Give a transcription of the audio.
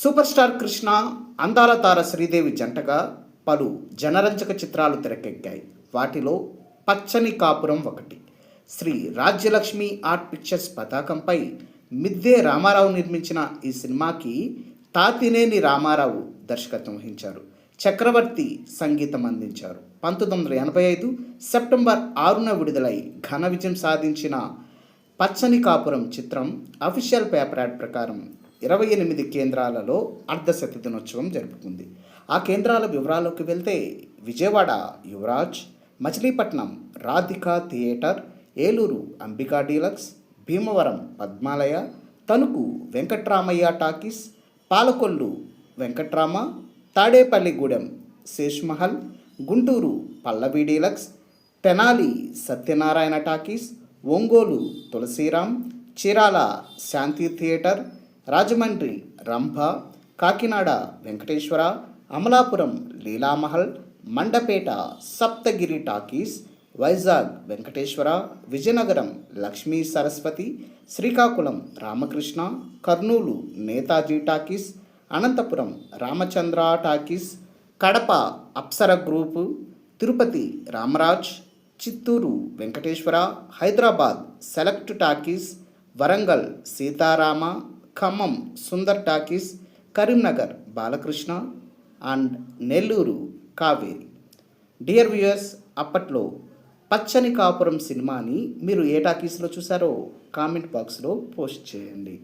Super star Krishna అందాల తార శ్రీదేవి జంటగా పలు జనరంజక చిత్రాలు తెరకెక్కాయి. వాటిలో పచ్చని కాపురం ఒకటి. శ్రీ రాజ్యలక్ష్మి ఆర్ట్ పిక్చర్స్ పతాకంపై మిద్దే రామారావు నిర్మించిన ఈ సినిమాకి తాతినేని రామారావు దర్శకత్వం వహించారు. చక్రవర్తి సంగీతం అందించారు. పంతొమ్మిది వందల ఎనభై ఐదు సెప్టెంబర్ ఆరున విడుదలై ఘన విజయం సాధించిన పచ్చని కాపురం చిత్రం అఫీషియల్ పేపర్ యాడ్ ప్రకారం ఇరవై ఎనిమిది కేంద్రాలలో అర్ధశత దినోత్సవం జరుపుకుంది. ఆ కేంద్రాల వివరాల్లోకి వెళ్తే Vijayawada Yuvraj Machilipatnam Radhika theatre Eluru Ambika deluxe Bhimavaram Padmalaya Tanuku Venkataramaiah talkies Palakollu Venkatarama Tadepalligudem Seshmahal Guntur Pallavi deluxe Tenali Satyanarayana talkies Ongole Tulasiram Chirala Shanti theatre Rajahmundry Rambha Kakinada Venkateswara Amalapuram Leelamahal Mandapeta Saptagiri talkies Vizag Venkateswara Vizianagaram Lakshmi Saraswati Srikakulam Ramakrishna Kurnool Netaji talkies Anantapur Ramachandra talkies Kadapa Apsara group Tirupati Ramraj Chittoor Venkateswara Hyderabad select talkies Warangal Sitarama Khammam Sundar talkies Karimnagar Balakrishna and Nellore Kaveri. Dear viewers అప్పట్లో పచ్చని కాపురం సినిమాని మీరు ఏ టాకీస్లో చూసారో comment బాక్స్లో post చేయండి.